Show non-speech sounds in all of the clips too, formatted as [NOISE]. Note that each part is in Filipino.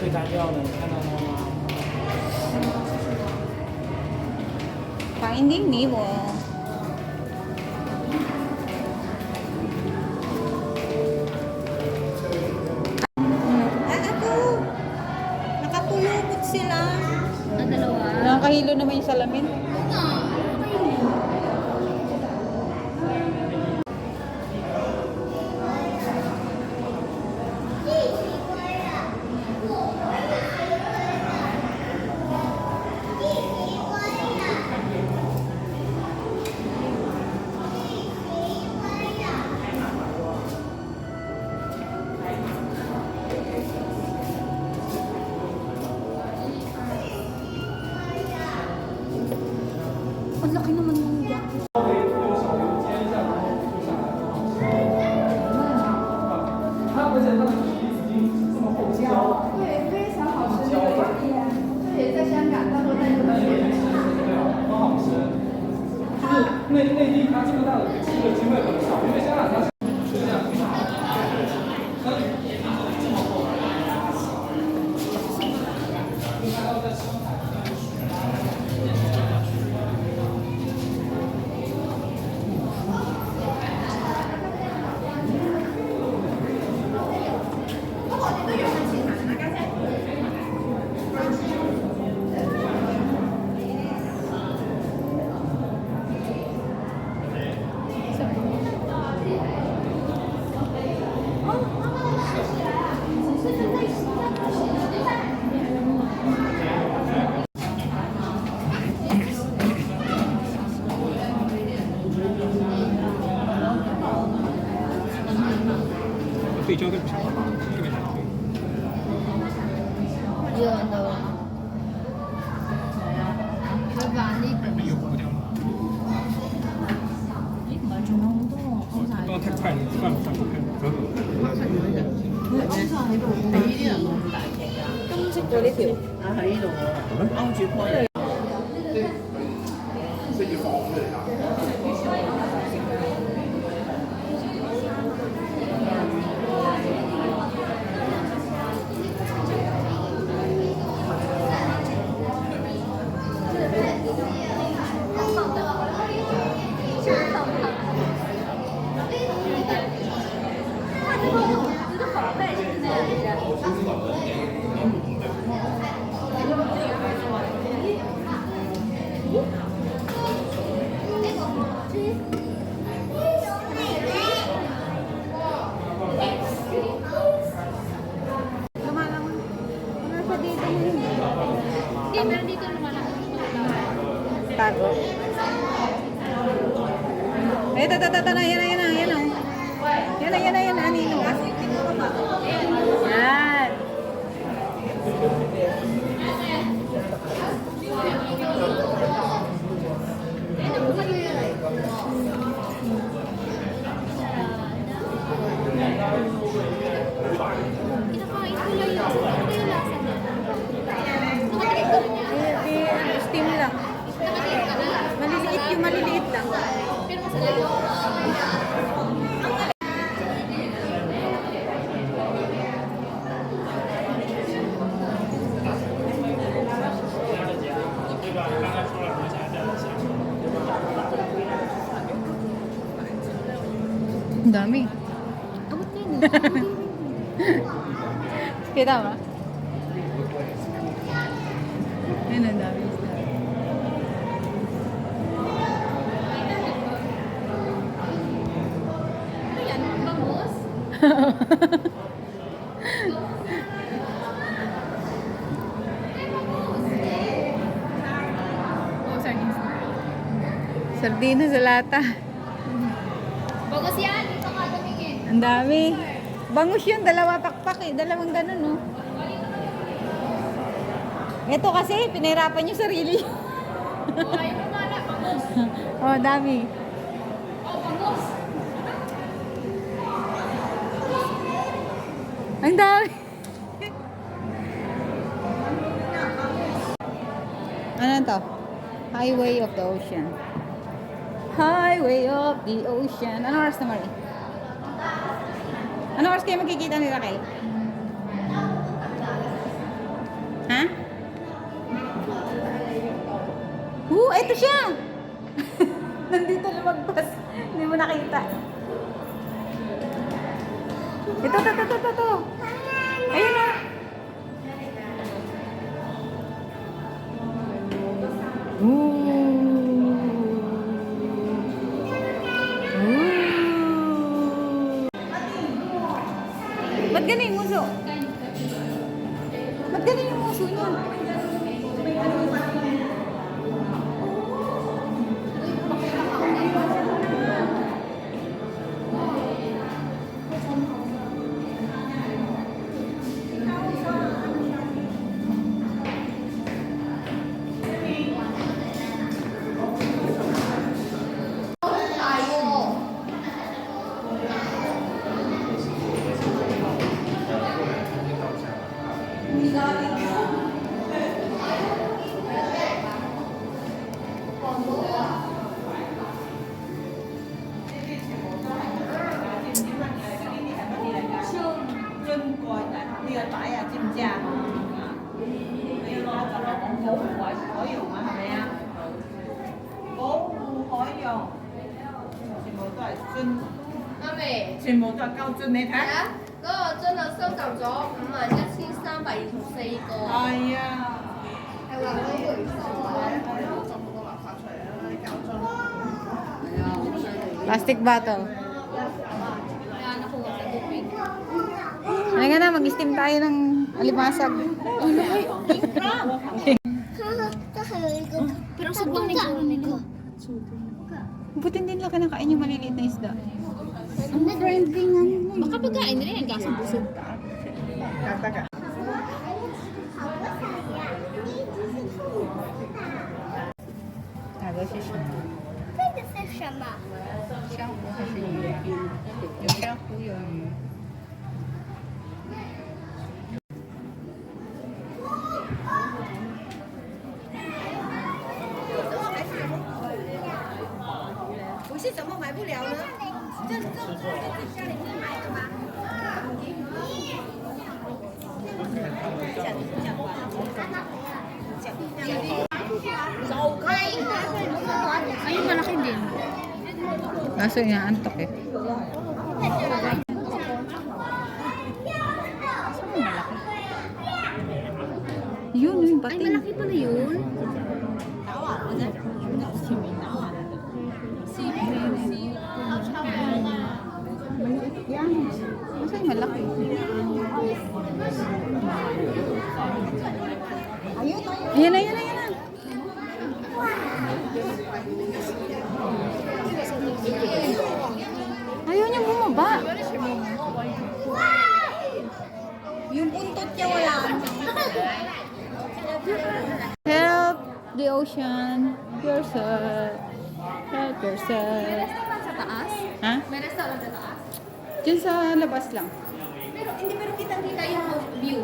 最干掉的，你看到了吗？ Finding Nemo. Ah, ako! Nakapulupot sila. Na dalawa. Nakakahilo naman yung salamin. Oo nga. 对焦对不起，这边 Yun daw. Balik. 有糊掉吗？刚刚太快了，算了算了，走走。 Kamsik ulit yun. Lumalang. Yan na, yan na, yan na, anino. Yan. Kita ba? Yan, ang dami. Ano yan? Bangus? Sardina sa lata. Bangus yan. Dito ka. Ang dami. Bangus yun, dalawa pakpak eh. Dalawang ganun, no? Ito kasi, pinahirapan yung sarili. [LAUGHS] Oh, dami. Oh, bangus. Ang dami. [LAUGHS] ano to? Highway of the Ocean. Highway of the Ocean. Ano oras na, Marie? Ano oras kayo magkikita ni Raquel? Ha? Oo, uh, ito siya! [LAUGHS] Nandito lumagpas. Hindi mo nakita. Ito, ito, ito, ito, ito. 美，全部都系胶樽，你睇。系啊，嗰个樽啊收集咗五万一千三百二十四个，系啊。系话嗰回收啊。 Plastic bottle. Kaya nakuha sa tubig. Halika na, mag-steam tayo ng alimasag. Pero sobrang nito. Buti hindi nila kinakain yung maliliit na isda. Baka pagkain nila yan kaso busog. Tago 不了呢？这这这这家里面买的吗？Ayun, malaki din. Kaso inaantok eh. Yun, yun, Ay, pati. malaki pala yun. Yan. Masa yung malaki? Ayan na, ayan ayan na. Ayaw niya bumaba. Yung buntot niya wala. Help the ocean yourself. Help yourself. Sa taas? Ha? May restaurant sa taas? Diyan sa labas lang. Pero hindi pero kitang-kita yung view.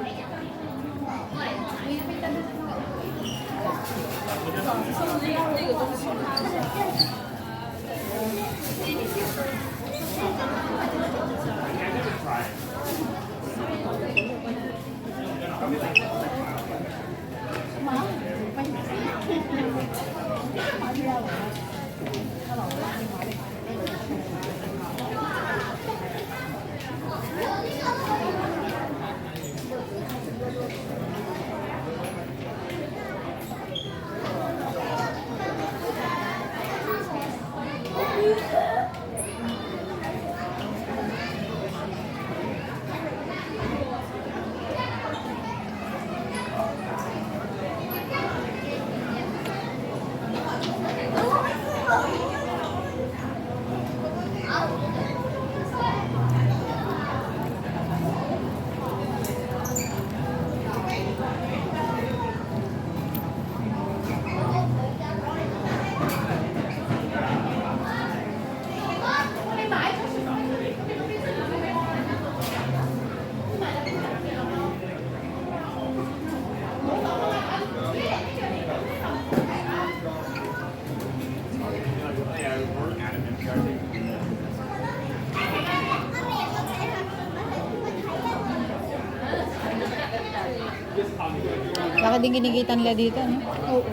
Baka din kinikitan nila dito, no? Oo.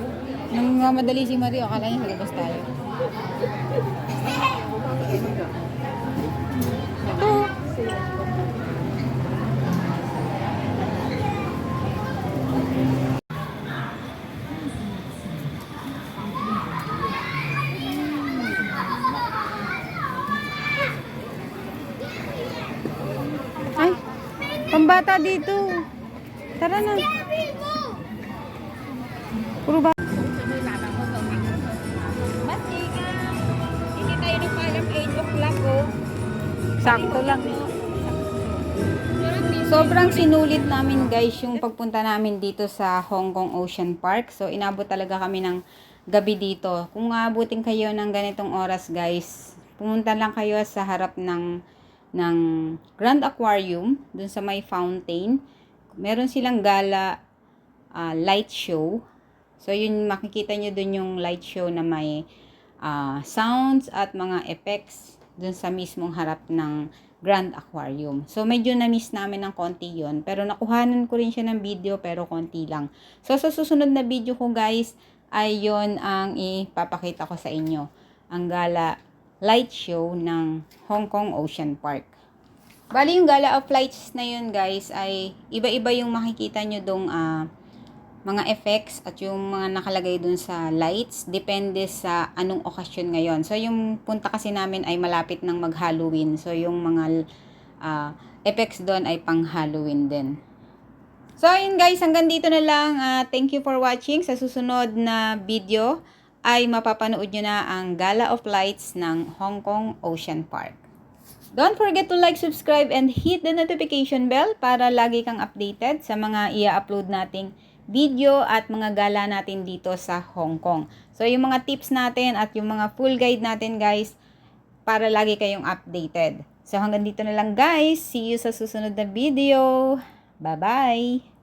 Nang mamadali si Mario, akala niya sa labas tayo. Ito. Ay, pambata dito. Tara na. Puro ba? Hindi tayo nagpaalam 8 o'clock. Sakto lang. Sobrang sinulit namin guys yung pagpunta namin dito sa Hong Kong Ocean Park. So inabot talaga kami ng gabi dito. Kung aabutin kayo ng ganitong oras guys, pumunta lang kayo sa harap ng ng Grand Aquarium, dun sa may fountain. Meron silang gala ah, light show. So yun makikita nyo dun yung light show na may ah, sounds at mga effects dun sa mismong harap ng Grand Aquarium. So, medyo na-miss namin ng konti yon Pero, nakuhanan ko rin siya ng video, pero konti lang. So, sa susunod na video ko, guys, ay yon ang ipapakita ko sa inyo. Ang gala light show ng Hong Kong Ocean Park. Bali, yung gala of lights na yun, guys, ay iba-iba yung makikita nyo dong ah, mga effects at yung mga nakalagay dun sa lights depende sa anong okasyon ngayon. So yung punta kasi namin ay malapit ng mag-Halloween. So yung mga ah, effects doon ay pang Halloween din. So ayun guys, hanggang dito na lang. Ah, thank you for watching. Sa susunod na video ay mapapanood nyo na ang Gala of Lights ng Hong Kong Ocean Park. Don't forget to like, subscribe, and hit the notification bell para lagi kang updated sa mga i-upload nating video at mga gala natin dito sa Hong Kong. So, yung mga tips natin at yung mga full guide natin guys, para lagi kayong updated. So, hanggang dito na lang guys. See you sa susunod na video. Bye-bye!